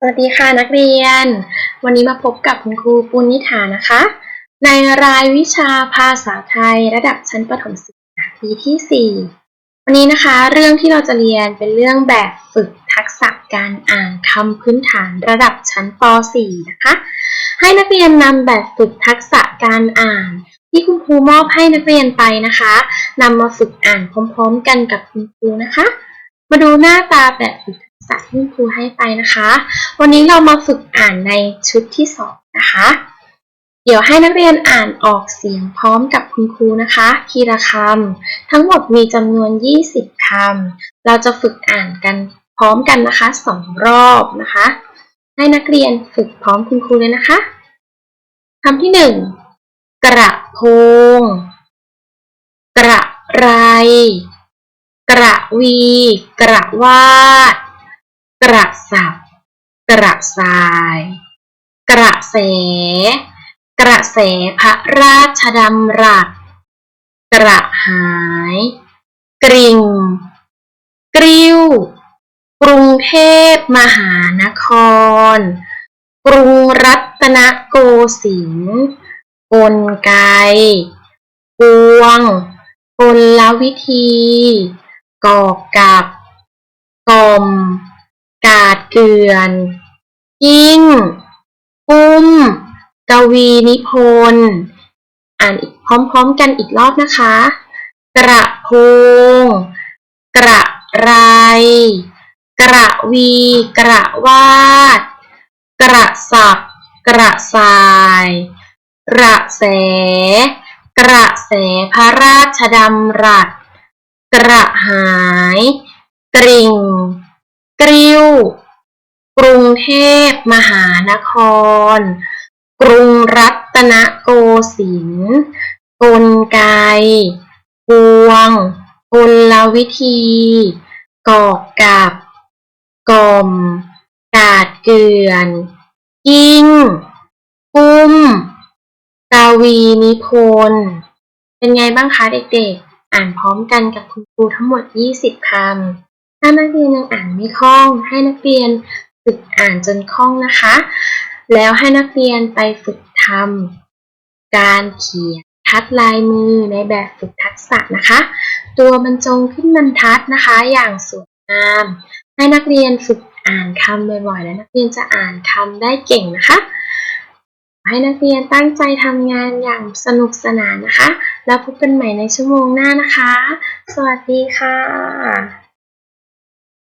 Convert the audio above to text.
สวัสดีค่ะนักเรียน วันนี้มาพบกับคุณครูปุณณิธานะคะ ในรายวิชาภาษาไทยระดับชั้นประถมศึกษาปีที่ 4 วันนี้นะคะ เรื่องที่เราจะเรียนเป็นเรื่องแบบฝึกทักษะการอ่านคำพื้นฐานระดับชั้นป .4 นะคะ ให้นักเรียนนำแบบฝึกทักษะการอ่าน ที่คุณครูมอบให้นักเรียนไปนะคะนำมาฝึกอ่านพร้อม ๆ กันกับคุณครูนะคะ มาดูหน้าตาแบบฝึก ทักษะที่คุณครูให้ไปนะคะ วันนี้เรามาฝึกอ่านในชุดที่สองนะคะ เดี๋ยวให้นักเรียนอ่านออกเสียงพร้อมกับคุณครูนะคะ ทีละคำทั้งหมดมีจำนวน 20คำเราจะฝึกอ่านกันพร้อมกันนะคะสองรอบนะคะ ให้นักเรียนฝึกพร้อมคุณครูเลยนะคะคำที่หนึ่งกระโพง กระไร กระวี กระวาด กระสับ กระสาย กระแส กระแสพระราชดำรัส กระหาย กริ่ง กริ้ว กรุงเทพมหานคร กรุงรัตนโกสินทร์กลไกกวงกลวิธี กอกกับกลมาดเกลื่อน ยิ่ง ปุ้ม กวีนิพนธ์ อ่านพร้อมๆกันอีกรอบนะคะ กระโพง กระไร กระวี กระวาด กระสับ กระสาย กระแส กระแสพระราชดำรัสกระหาย กริ่ง กริ กรุงเทพมหานคร กรุงรัตนโกสินทร์กลไกกวงกลวิธีกอกกับกลมกาดเกลื่อนยิ่งปุ้มกวีนิพนธ์เป็นไงบ้างคะเด็กๆ อ่านพร้อมกันกับคุณครูทั้งหมด 20 คำ ถ้านักเรียนยังอ่านไม่คล่อง ให้นักเรียน ฝึกอ่านจนคล่องนะคะ แล้วให้นักเรียนไปฝึกทำการเขียนทัดลายมือในแบบฝึกทักษะนะคะ ตัวบรรจงขึ้นบรรทัดนะคะ อย่างสวยงาม ให้นักเรียนฝึกอ่านคำบ่อยๆ แล้วนักเรียนจะอ่านคำได้เก่งนะคะ ให้นักเรียนตั้งใจทำงานอย่างสนุกสนานนะคะ แล้วพบกันใหม่ในชั่วโมงหน้านะคะ สวัสดีค่ะ